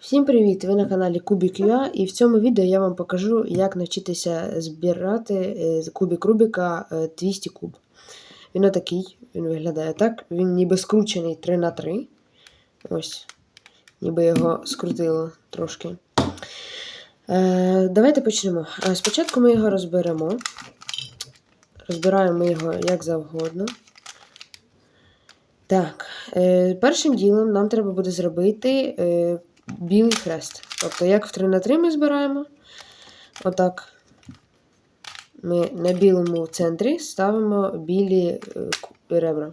Всім привіт! Ви на каналі Кубік.ua і в цьому відео я вам покажу, як навчитися збирати е, з кубик Рубіка е, 200 куб. Він отакий, він виглядає так. Він ніби скручений 3 на 3 Ось. Ніби його скрутило трошки. Е, давайте почнемо. Е, Спочатку ми його розберемо. Розбираємо його як завгодно. Так, е, першим ділом нам треба буде зробити е, білий хрест. Тобто, як в 3 на 3 ми збираємо, отак ми на білому центрі ставимо білі е, ребра.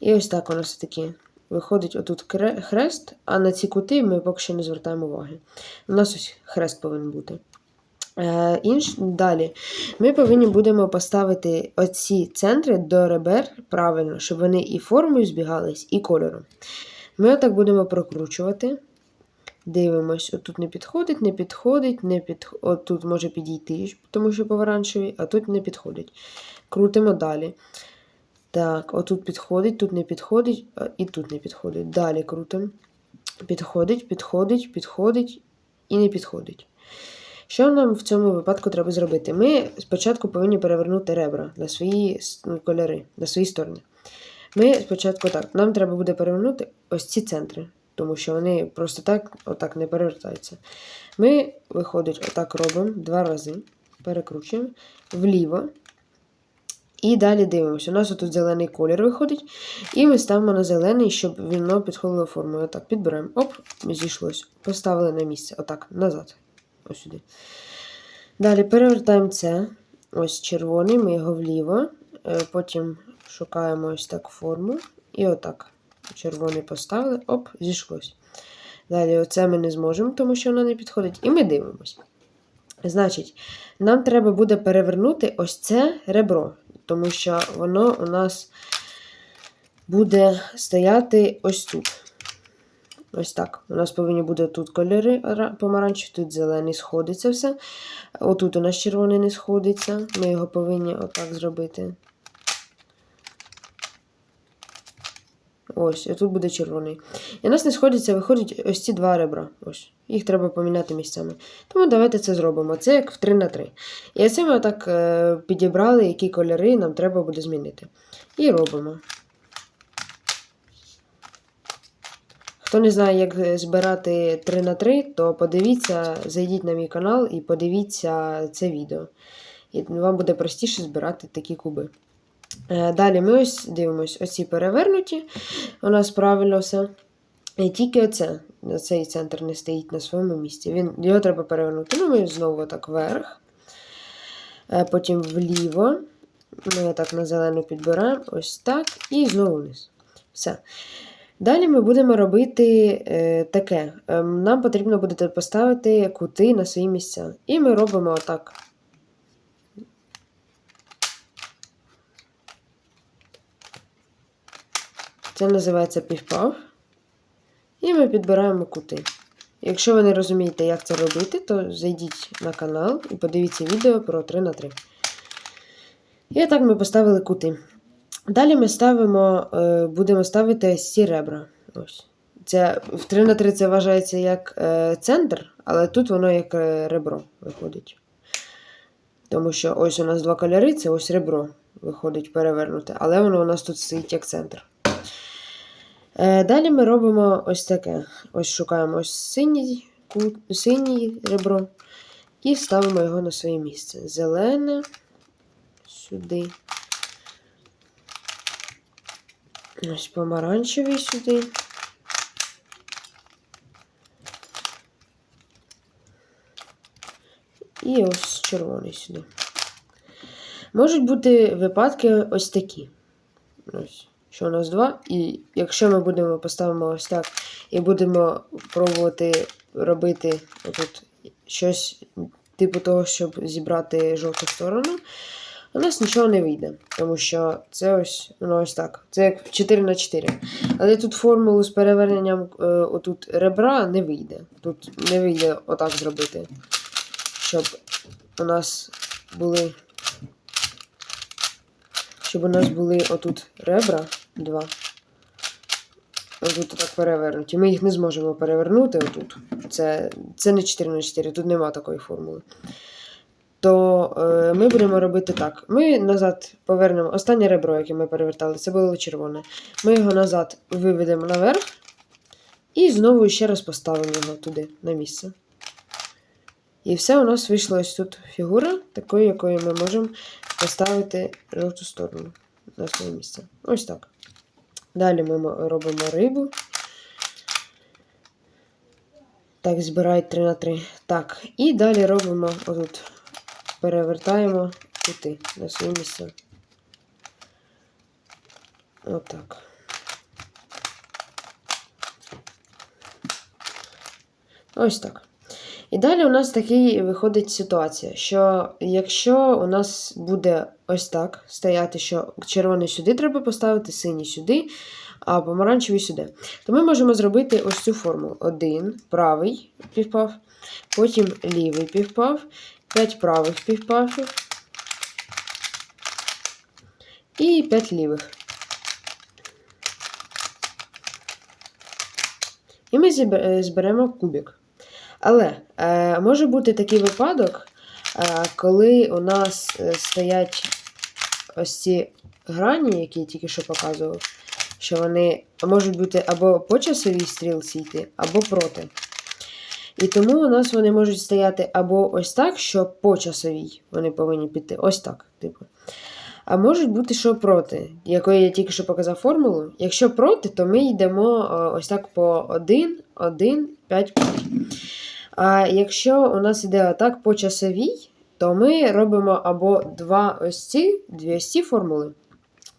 І ось так у нас такі. Виходить отут хрест, а на ці кути ми поки що не звертаємо уваги. У нас ось хрест повинен бути. Е, інш... Далі ми повинні будемо поставити оці центри до ребер правильно, щоб вони і формою збігались, і кольором. Ми отак будемо прокручувати. Дивимось, отут не підходить, не підходить, не під... отут може підійти, тому що помаранчевий, а тут не підходить. Крутимо далі. Так, отут підходить, тут не підходить, і тут не підходить. Далі крутимо. Підходить, підходить, підходить і не підходить. Що нам в цьому випадку треба зробити? Ми спочатку повинні перевернути ребра на свої ну, кольори, на свої сторони. Ми спочатку так, нам треба буде перевернути ось ці центри, тому що вони просто так, отак не перевертаються. Ми, виходить, отак робимо два рази, перекручуємо вліво. І далі дивимося. У нас тут зелений колір виходить. І ми ставимо на зелений, щоб воно підходило формою. Отак підберемо. Оп, зійшлось. Поставили на місце. Отак, назад. Ось сюди. Далі перевертаємо це. Ось червоний, ми його вліво. Е, Потім шукаємо ось так форму. І отак. Червоний поставили, оп, зійшлось. Далі оце ми не зможемо, тому що воно не підходить. І ми дивимось. Значить, нам треба буде перевернути ось це ребро, тому що воно у нас буде стояти ось тут. Ось так. У нас повинні бути тут кольори помаранчеві, тут зелений сходиться все. Отут у нас червоний не сходиться. Ми його повинні отак зробити. Ось, тут буде червоний. І у нас не сходиться, виходять ось ці два ребра. Ось. Їх треба поміняти місцями. Тому давайте це зробимо. Це як в 3 на 3. І це ми отак е, підібрали, які кольори нам треба буде змінити. І робимо. Хто не знає, як збирати 3 на 3, то подивіться, зайдіть на мій канал і подивіться це відео. І вам буде простіше збирати такі куби. Е, Далі ми ось дивимось, оці перевернуті. У нас правильно все. І тільки оце, цей центр не стоїть на своєму місці. Він, його треба перевернути. Ну, ми знову так вверх. Е, Потім вліво. Ми так на зелену підбираємо. Ось так. І знову вниз. Все. Далі ми будемо робити е, таке. Ем, нам потрібно буде поставити кути на свої місця. І ми робимо отак. Це називається півпав. І ми підбираємо кути. Якщо ви не розумієте, як це робити, то зайдіть на канал і подивіться відео про 3 на 3. І так ми поставили кути. Далі ми ставимо, е, будемо ставити ці ребра. Ось. Це, в 3 на 3 це вважається як е, центр, але тут воно як е, ребро виходить. Тому що ось у нас два кольори, це ось ребро виходить перевернуте, але воно у нас тут стоїть як центр. Е, Далі ми робимо ось таке. Ось шукаємо ось синій, синій ребро і ставимо його на своє місце. Зелене сюди. Ось помаранчевий сюди. І ось червоний сюди. Можуть бути випадки ось такі. Ось, що у нас два. І якщо ми будемо поставимо ось так і будемо пробувати робити отут щось типу того, щоб зібрати жовту сторону, у нас нічого не вийде. Тому що це ось воно ось так. Це як 4 на 4. Але тут формулу з переверненням е, отут ребра не вийде. Тут не вийде отак зробити. Щоб у нас були. Щоб у нас були отут ребра два. Отут так перевернуті. Ми їх не зможемо перевернути отут. Це, це не 4 на 4, тут нема такої формули. То е, ми будемо робити так. Ми назад повернемо останнє ребро, яке ми перевертали, це було червоне. Ми його назад виведемо наверх і знову ще раз поставимо його туди, на місце. І все у нас вийшла ось тут фігура, такою, якою ми можемо поставити жовту сторону на своє місце. Ось так. Далі ми робимо рибу. Так, збирай 3 на 3. Так, і далі робимо отут. Перевертаємо кути на своє місце. Отак. Ось так. І далі у нас такий виходить ситуація, що якщо у нас буде ось так стояти, що червоний сюди треба поставити, синій сюди, а помаранчевий сюди, то ми можемо зробити ось цю форму. Один правий півпав, потім лівий півпав, п'ять правих півпавів і п'ять лівих. І ми е, зберемо кубик. Але е, може бути такий випадок, е, коли у нас е, стоять ось ці грані, які я тільки що показував, що вони можуть бути або по часовій стрілці йти, або проти. І тому у нас вони можуть стояти або ось так, що по часовій вони повинні піти. Ось так, типу. А можуть бути, що проти, якої я тільки що показав формулу. Якщо проти, то ми йдемо е, ось так по 1, 1, 5, 5. А якщо у нас іде атак по часовій, то ми робимо або два ось ці, дві ось ці формули,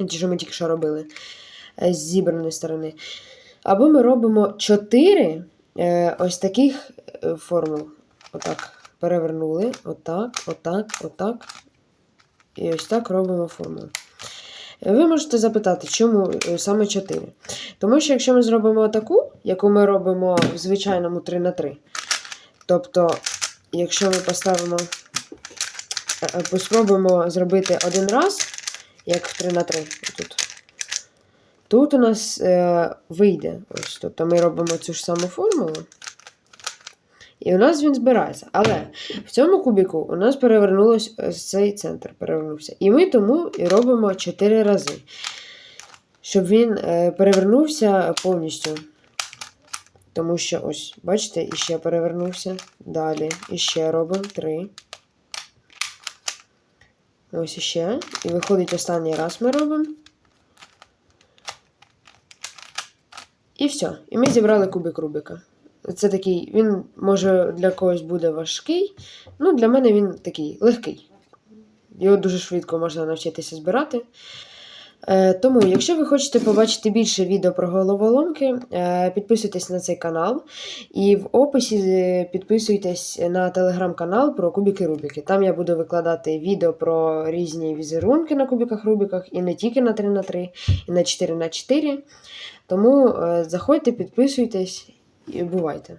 ті, що ми тільки що робили е, з зібраної сторони. Або ми робимо чотири е, ось таких е, формул. Отак. Перевернули. Отак, отак, отак. І ось так робимо формулу. Ви можете запитати, чому саме 4? Тому що якщо ми зробимо таку, яку ми робимо в звичайному 3 на 3, тобто, якщо ми поставимо, е, е, спробуємо зробити один раз, як в 3 на 3, тут, тут у нас е, вийде. Ось, тобто ми робимо цю ж саму формулу. І у нас він збирається. Але в цьому кубіку у нас перевернулось ось цей центр перевернувся. І ми тому і робимо 4 рази. Щоб він е, перевернувся повністю. Тому що ось, бачите, іще перевернувся. Далі іще робимо 3. Ось іще. І виходить останній раз ми робимо. І все. І ми зібрали кубик Рубика. Це такий, він може для когось буде важкий. Ну, для мене він такий легкий. Його дуже швидко можна навчитися збирати. Е, тому, якщо ви хочете побачити більше відео про головоломки, е, підписуйтесь на цей канал. І в описі е, підписуйтесь на телеграм-канал про кубики Рубіки. Там я буду викладати відео про різні візерунки на кубиках Рубіках, і не тільки на 3 на 3 і на 4 на 4 Тому заходьте, підписуйтесь і бувайте.